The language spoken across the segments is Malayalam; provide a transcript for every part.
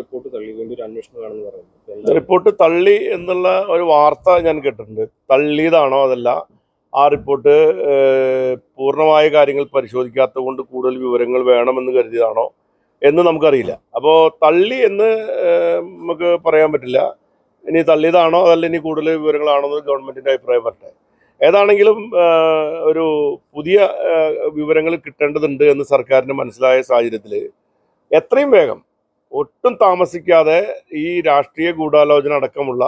റിപ്പോർട്ട് തള്ളി ഒരു അന്വേഷണം പറയുന്നത് റിപ്പോർട്ട് തള്ളി എന്നുള്ള ഒരു വാർത്ത ഞാൻ കേട്ടിട്ടുണ്ട്. തള്ളിയതാണോ അതല്ല ആ റിപ്പോർട്ട് പൂർണമായ കാര്യങ്ങൾ പരിശോധിക്കാത്തത് കൊണ്ട് കൂടുതൽ വിവരങ്ങൾ വേണമെന്ന് കരുതിയതാണോ എന്ന് നമുക്കറിയില്ല. അപ്പോൾ തള്ളി എന്ന് നമുക്ക് പറയാൻ പറ്റില്ല. ഇനി തള്ളിയതാണോ അതല്ല ഇനി കൂടുതൽ വിവരങ്ങളാണോ എന്ന് ഗവൺമെന്റിന്റെ അഭിപ്രായം പറട്ടെ ഏതാണെങ്കിലും ഒരു പുതിയ വിവരങ്ങൾ കിട്ടേണ്ടതുണ്ട് എന്ന് സർക്കാരിന് മനസ്സിലായ സാഹചര്യത്തിൽ എത്രയും വേഗം ഒട്ടും താമസിക്കാതെ ഈ രാഷ്ട്രീയ ഗൂഢാലോചന അടക്കമുള്ള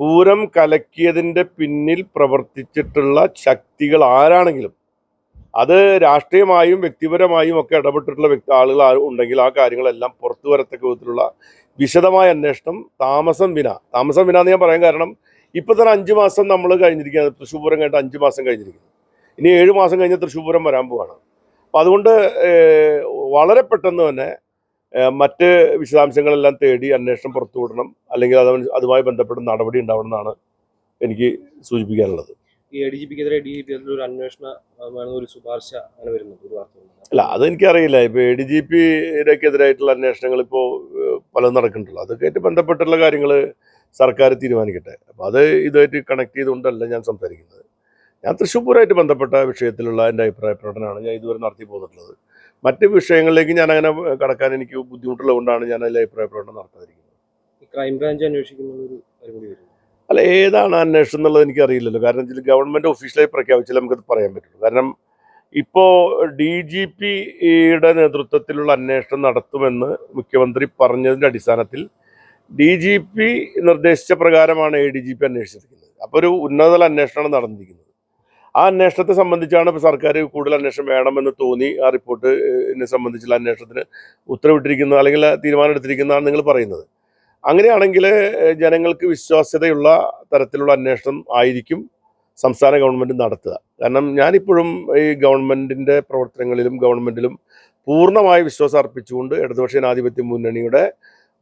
പൂരം കലക്കിയതിന്റെ പിന്നിൽ പ്രവർത്തിച്ചിട്ടുള്ള ശക്തികൾ ആരാണെങ്കിലും അത് രാഷ്ട്രീയമായും വ്യക്തിപരമായും ഒക്കെ ഇടപെട്ടിട്ടുള്ള വ്യക്തി ആളുകൾ ഉണ്ടെങ്കിൽ ആ കാര്യങ്ങളെല്ലാം പുറത്തു വരത്തക്ക വിധത്തിലുള്ള വിശദമായ അന്വേഷണം താമസം വിന താമസം വിന എന്ന് ഞാൻ പറയാൻ കാരണം ഇപ്പം തന്നെ അഞ്ച് മാസം നമ്മൾ കഴിഞ്ഞിരിക്കുകയാണ് തൃശ്ശൂർ പൂരം കഴിഞ്ഞിട്ട് അഞ്ച് മാസം കഴിഞ്ഞിരിക്കുന്നു. ഇനി ഏഴ് മാസം കഴിഞ്ഞ് തൃശ്ശൂർ പൂരം വരാൻ പോവാണ്. അപ്പം അതുകൊണ്ട് വളരെ പെട്ടെന്ന് തന്നെ മറ്റ് വിശദാംശങ്ങളെല്ലാം തേടി അന്വേഷണം പുറത്തുവിടണം. അല്ലെങ്കിൽ അത് അതുമായി ബന്ധപ്പെട്ട നടപടി ഉണ്ടാവണം എന്നാണ് എനിക്ക് സൂചിപ്പിക്കാനുള്ളത്. ഈ എ ഡി ജി പിക്കെതിരെ ഡി ജി പി ഒരു അന്വേഷണം ആ, ഒരു ശുപാർശ അങ്ങനെ വരുന്നുണ്ട് ഒരു വാർത്ത. അല്ല അതെനിക്കറിയില്ല ഇപ്പോൾ എ ഡി ജി പിക്കെതിരായിട്ടുള്ള അന്വേഷണങ്ങൾ ഇപ്പോൾ പലതും നടക്കുന്നുണ്ടല്ലോ. അതൊക്കെ ആയിട്ട് ബന്ധപ്പെട്ടുള്ള കാര്യങ്ങൾ സർക്കാർ തീരുമാനിക്കട്ടെ. അപ്പോൾ അത് ഇതുമായിട്ട് കണക്ട് ചെയ്തുകൊണ്ടല്ല ഞാൻ സംസാരിക്കുന്നത്. ഞാൻ തൃശ്ശൂർ ആയിട്ട് ബന്ധപ്പെട്ട വിഷയത്തിലുള്ള എന്റെ അഭിപ്രായ പ്രകടനമാണ് ഞാൻ ഇതുവരെ നടത്തി പോന്നിട്ടുള്ളത്. മറ്റ് വിഷയങ്ങളിലേക്ക് ഞാൻ അങ്ങനെ കടക്കാൻ എനിക്ക് ബുദ്ധിമുട്ടുള്ളതുകൊണ്ടാണ് ഞാൻ അതിൽ അഭിപ്രായപ്രകടനം നടത്താതിരിക്കുന്നത്. ക്രൈംബ്രാഞ്ച് അന്വേഷിക്കുന്ന ഒരു കാര്യം കൂടി അല്ല ഏതാണ് അന്വേഷണം എന്നുള്ളത് എനിക്ക് അറിയില്ലല്ലോ കാരണം വെച്ചാൽ ഗവൺമെന്റ് ഒഫീഷ്യലായി പ്രഖ്യാപിച്ചാൽ നമുക്കത് പറയാൻ പറ്റുള്ളൂ. കാരണം ഇപ്പോ ഡി ജി പിയുടെ നേതൃത്വത്തിലുള്ള അന്വേഷണം നടത്തുമെന്ന് മുഖ്യമന്ത്രി പറഞ്ഞതിന്റെ അടിസ്ഥാനത്തിൽ ഡി ജി പി നിർദ്ദേശിച്ച പ്രകാരമാണ് എ ഡി ജി പി അന്വേഷിച്ചിരിക്കുന്നത്. അപ്പോൾ ഒരു ഉന്നതതല അന്വേഷണമാണ് നടന്നിരിക്കുന്നത്. ആ അന്വേഷണത്തെ സംബന്ധിച്ചാണ് ഇപ്പോൾ സർക്കാർ കൂടുതൽ അന്വേഷണം വേണമെന്ന് തോന്നി. ആ റിപ്പോർട്ടിനെ സംബന്ധിച്ചുള്ള അന്വേഷണത്തിന് ഉത്തരവിട്ടിരിക്കുന്നത് അല്ലെങ്കിൽ തീരുമാനം എടുത്തിരിക്കുന്നതാണ് നിങ്ങൾ പറയുന്നത്. അങ്ങനെയാണെങ്കിൽ ജനങ്ങൾക്ക് വിശ്വാസ്യതയുള്ള തരത്തിലുള്ള അന്വേഷണം ആയിരിക്കും സംസ്ഥാന ഗവൺമെന്റ് നടത്തുക. കാരണം ഞാനിപ്പോഴും ഈ ഗവൺമെന്റിന്റെ പ്രവർത്തനങ്ങളിലും ഗവൺമെന്റിലും പൂർണമായ വിശ്വാസം അർപ്പിച്ചുകൊണ്ട് ഇടതുപക്ഷ ജനാധിപത്യ മുന്നണിയുടെ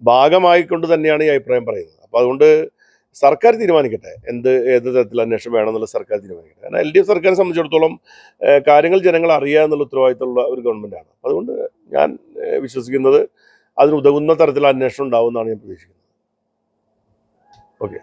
ഭാഗമായിക്കൊണ്ട് തന്നെയാണ് ഈ അഭിപ്രായം പറയുന്നത്. അപ്പോൾ അതുകൊണ്ട് സർക്കാർ തീരുമാനിക്കട്ടെ. എന്ത് ഏത് തരത്തിൽ അന്വേഷണം വേണമെന്നുള്ള സർക്കാർ തീരുമാനിക്കട്ടെ. കാരണം എൽ ഡി എഫ് സർക്കാരിനെ സംബന്ധിച്ചിടത്തോളം കാര്യങ്ങൾ ജനങ്ങൾ അറിയുക എന്നുള്ള ഉത്തരവാദിത്തമുള്ള ഒരു ഗവൺമെന്റാണ് അതുകൊണ്ട് ഞാൻ വിശ്വസിക്കുന്നത് അതിന് ഉതകുന്ന തരത്തിലുള്ള അന്വേഷണം ഉണ്ടാവും എന്നാണ് ഞാൻ പ്രതീക്ഷിക്കുന്നത്. ഓക്കെ.